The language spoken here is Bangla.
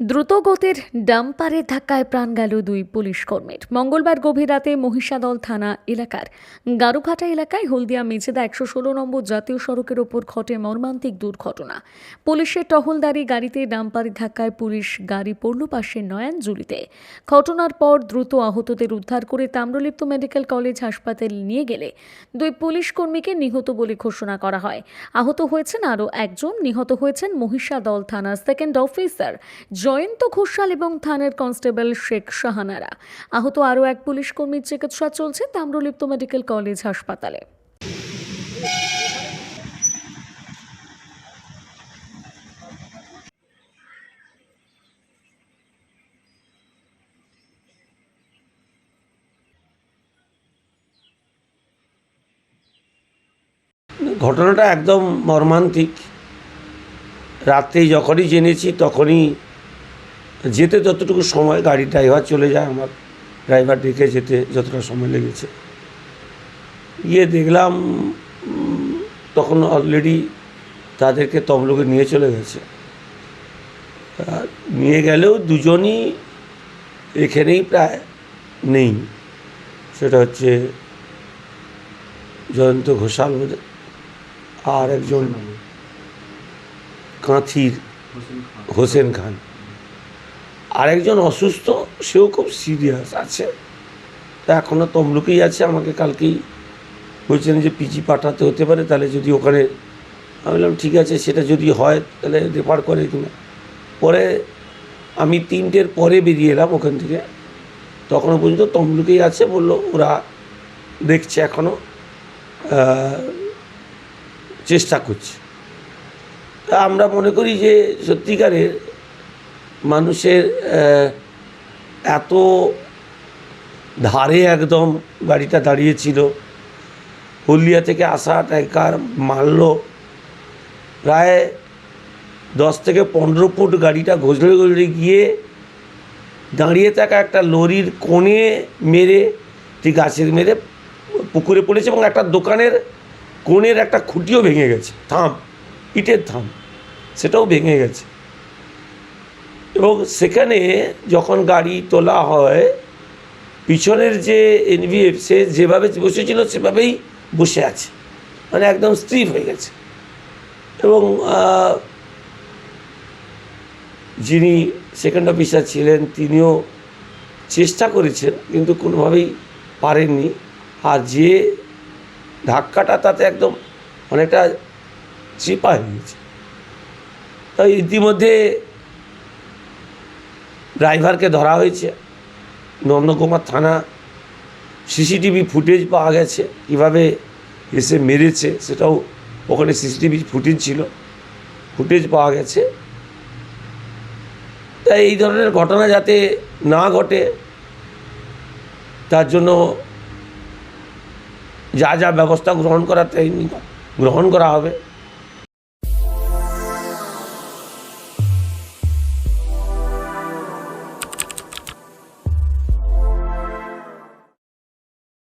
দ্রুতগতির ডাম্পারের ধাক্কায় প্রাণ গেল দুই পুলিশ কর্মীর। মঙ্গলবার গভীর রাতে মহিষাদল থানা এলাকার গারুঘাটা এলাকায় হলদিয়া মেছেদা একশো ষোলো নম্বর জাতীয় সড়কের ওপর ঘটে মর্মান্তিক দুর্ঘটনা। পুলিশের টহলদারি গাড়িতে ডাম্পারের ধাক্কায় পুলিশ গাড়ি পড়ল পাশের নয়ানজুলিতে ঘটনার পর দ্রুত আহতদের উদ্ধার করে তাম্রলিপ্ত মেডিকেল কলেজ হাসপাতালে নিয়ে গেলে দুই পুলিশ কর্মীকে নিহত বলে ঘোষণা করা হয়। আহত হয়েছেন আরও একজন, নিহত হয়েছেন মহিষাদল থানার সেকেন্ড অফিসার জয়ন্ত ঘোষাল এবং থানার কনস্টেবল শেখ শাহানারা। আহত আরও এক পুলিশ কর্মীর চিকিৎসা চলছে তাম্রলিপ্ত মেডিকেল কলেজ হাসপাতালে। ঘটনাটা একদম মর্মান্তিক। রাত্রেই যখনই জেনেছি তখনই যেতে যতটুকু সময় গাড়ির ড্রাইভার চলে যায় আমার ড্রাইভার ডেকে যেতে যতটা সময় লেগেছে। গিয়ে দেখলাম তখন অলরেডি তাদেরকে তমলুকে নিয়ে চলে গেছে। নিয়ে গেলেও দুজনই এখানেই প্রায় নেই। সেটা হচ্ছে জয়ন্ত ঘোষাল আর একজন কাঁথির হোসেন খান। আরেকজন অসুস্থ, সেও খুব সিরিয়াস আছে। তা এখনও তমলুকেই আছে, আমাকে কালকেই বলছেন যে পিজি পাঠাতে হতে পারে, তাহলে যদি ওখানে, আমি বললাম, ঠিক আছে, সেটা যদি হয়, তাহলে রেফার করে কিনা পরে আমি তিনটের পরে বেরিয়ে এলাম ওখান থেকে। তখনও পর্যন্ত তমলুকেই আছে, বলল ওরা দেখছে এখনও চেষ্টা করছে। তা আমরা মনে করি যে সত্যিকারের মানুষের এত ধারে একদম গাড়িটা দাঁড়িয়েছিল। হলদিয়া থেকে আসা ট্যাঙ্কার মারল। প্রায় দশ থেকে পনেরো ফুট গাড়িটা গজলে গজলে গিয়ে দাঁড়িয়ে থাকা একটা লরির কোণে মেরে, ঠিক গাছের মেরে পুকুরে পড়েছে এবং একটা দোকানের কোণের একটা খুঁটিও ভেঙে গেছে। থাম, ইটের থাম, সেটাও ভেঙে গেছে। এবং সেখানে যখন গাড়ি তোলা হয়, পিছনের যে এনভিএফ সে যেভাবে বসেছিল, সেভাবেই বসে আছে। মানে একদম স্থির হয়ে গেছে। এবং যিনি সেকেন্ড অফিসার ছিলেন, তিনিও চেষ্টা করেছেন, কিন্তু কোনোভাবেই পারেননি। আর যে ধাক্কাটা তাতে একদম অনেকটা চেপা গেছে। তাই ইতিমধ্যে ড্রাইভারকে ধরা হয়েছে। নন্দকুমার থানা সিসিটিভি ফুটেজ পাওয়া গেছে। কীভাবে এসে মেরেছে সেটাও ওখানে সিসিটিভি ফুটেজ ছিল। ফুটেজ পাওয়া গেছে। তাই এই ধরনের ঘটনা যাতে না ঘটে, তার জন্য যা যা ব্যবস্থা গ্রহণ করা তাই গ্রহণ করা হবে।